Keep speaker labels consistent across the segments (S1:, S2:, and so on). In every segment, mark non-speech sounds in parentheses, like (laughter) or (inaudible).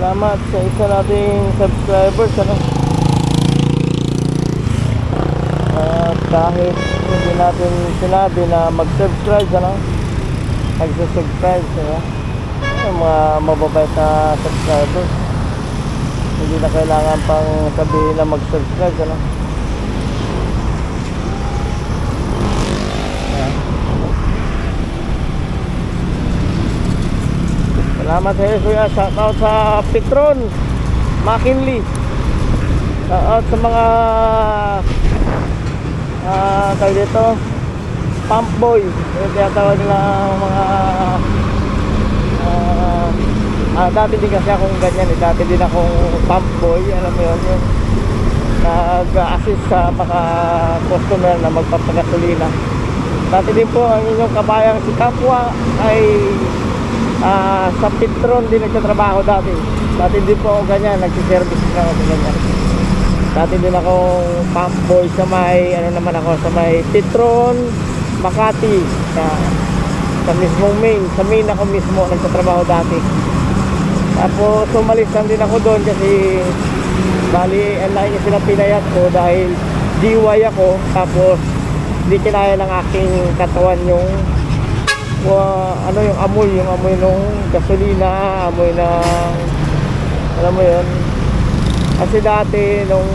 S1: Salamat sa isa nating subscribers ano. At kahit hindi natin sinabi na mag-subscribe ano. Mag-subscribe ano. Yung mga mababait na subscribers. Hindi na kailangan pang sabihin na mag-subscribe ano. Salamat sa iyo, kuya. Shout out sa Petron, McKinley. Shout out sa mga ah tawag dito, pump boy. Yung tinatawag nila mga ah ah, dati din kasi akong ganyan eh. Dati din akong pump boy. Alam mo yun, yung nag-assist sa mga customer na magpapagasolina. Dati din po ang inyong kabayang si Kapwa ay Ah, sa Petron din nagtatrabaho dati. Dati din po ako ganyan, nagsiservice na ako ganyan. Dati din ako pump boy sa may, ano naman ako, sa may Petron, Makati. Sa, sa mismong main, sa main ako mismo nagtatrabaho dati. Tapos umalis lang din ako doon kasi bali, ang laki kasi ng pinayat ko dahil DIY ako. Tapos hindi kinaya ng aking katawan yung wa, ano yung amoy, yung amoy nung gasolina, amoy ng alam mo yun. Kasi dati nung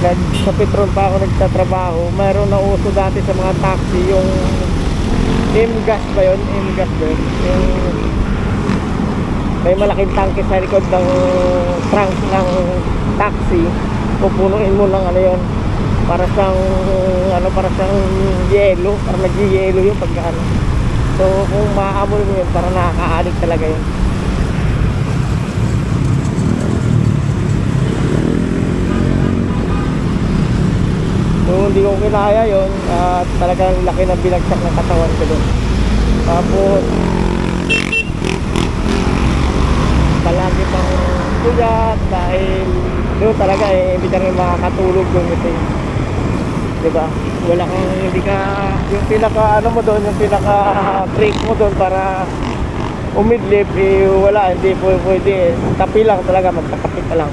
S1: nag, sa petrol pa ako nagtatrabaho, mayroon na uso dati sa mga taxi yung M-gas ba yun? M-gas ba yun? Yung may malaking tangke sa likod ng trunk ng taxi pupunuin mo ng ano yun para siyang ano para siyang yelo para nag-yelo yung pagka ano. So kung maamoy mo yun para nakakaadik talaga yun. So hindi ko kinaya yun at talagang laki ng binagsak ng katawan ko doon tapos palagi pang puyat dahil doon talaga eh hindi ka rin makakatulog doon kasi di ba? Wala kang hindi ka yung pinaka ano mo doon yung pinaka break mo doon para umidlip eh wala hindi po pwede. Tapi lang talaga magkakapi ka lang.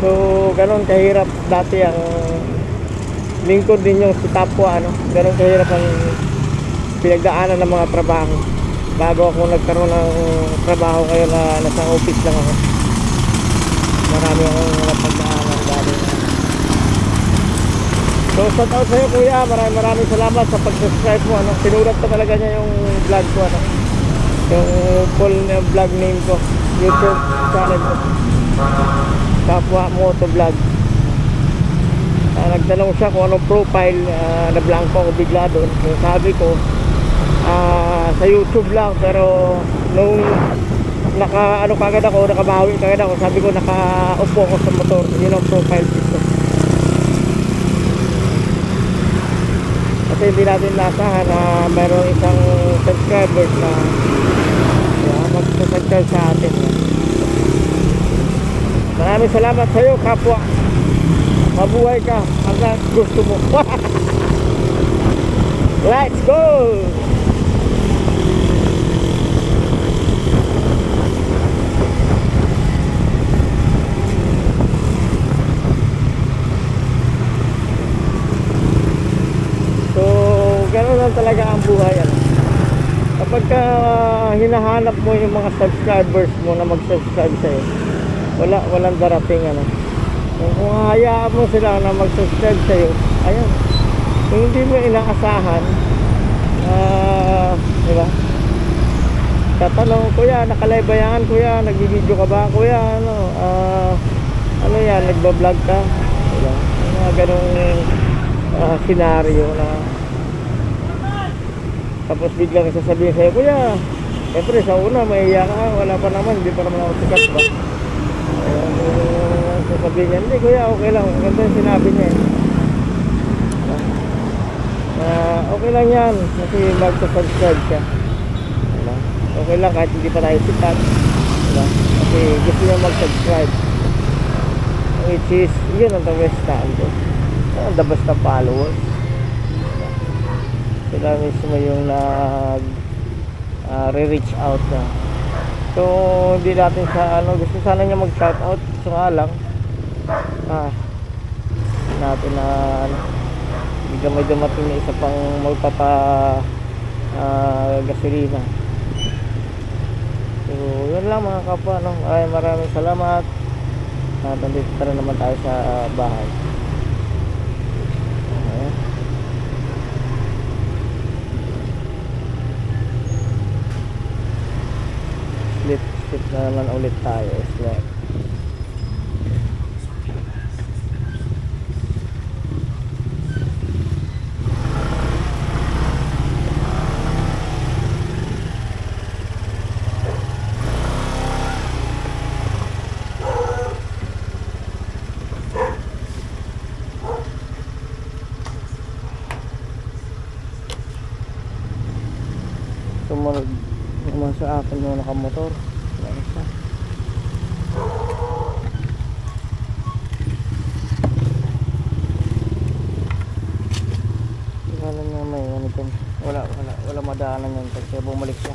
S1: So ganun kahirap dati ang lingkod din yung si Tapwa ano? Ganun kahirap ang pinagdaanan ng mga trabaho. Bago ako nagkaroon ng trabaho ngayon na nasa office lang ako. Marami akong napagdaanan dati so shout out sa'yo kuya. Maraming maraming salamat sa pag-subscribe mo ano, sinulat ko talaga niya yung vlog ko ano, yung full na vlog name ko. Youtube channel ko. Kapwa moto vlog. Ah, nagtanong siya kung anong profile ah, na blanco ako bigla doon. Yung sabi ko ah, sa YouTube lang pero nung naka ano kagad ako nakabawi kagad ako sabi ko nakaupo ako sa motor. Yun ang profile dito kasi hindi natin nasahan na mayroong isang subscribers na uh, mag-subscribe sa atin. Maraming salamat sa iyo kapwa. Mabuhay ka hanggang gusto mo. (laughs) Let's go So, gano'n lang talaga ang buhay. Ano? Kapag ka hinahanap mo yung mga subscribers mo na mag-subscribe sa'yo, wala, walang darating. Ano? Kung, hayaan mo sila na mag-subscribe sa'yo, ayun. Kung hindi mo inaasahan, ah, di ba? Tatanong, kuya, nakalive ba yan? Kuya, nagbibideo ka ba? Kuya, ano, ah, ano yan, nagbablog ka? Diba? Mga ganong ah, senaryo na tapos biglang sasabihin sa'yo, Kuya, siyempre sa una may iya ka, wala pa naman, hindi pa naman ako sikat ba? Yung sasabihin niya, hindi Kuya, okay lang, ganda yung sinabi niya eh. Ah, okay lang yan, kasi magsa-subscribe siya. Okay lang kahit hindi pa tayo sikat. Diba? Kasi gusto niya mag-subscribe. Which is, yun ang the best standard. Ang the best na followers. Sila mismo yung nag ah, re-reach out na So, hindi natin sa ano, gusto sana niya mag-shoutout. So nga lang, ah, natin na ano, hindi may dumating na isa pang magpapa ah, gasolina. So, yun lang mga kapwa, no? Ay, maraming salamat. At nandito na naman tayo sa ah, bahay. Slip na naman ulit tayo. Slip. Sumunod naman sa akin yung nakamotor. Isa. Wala na may ano dyan. Wala, wala, wala madaanan yan. Kasi bumalik siya.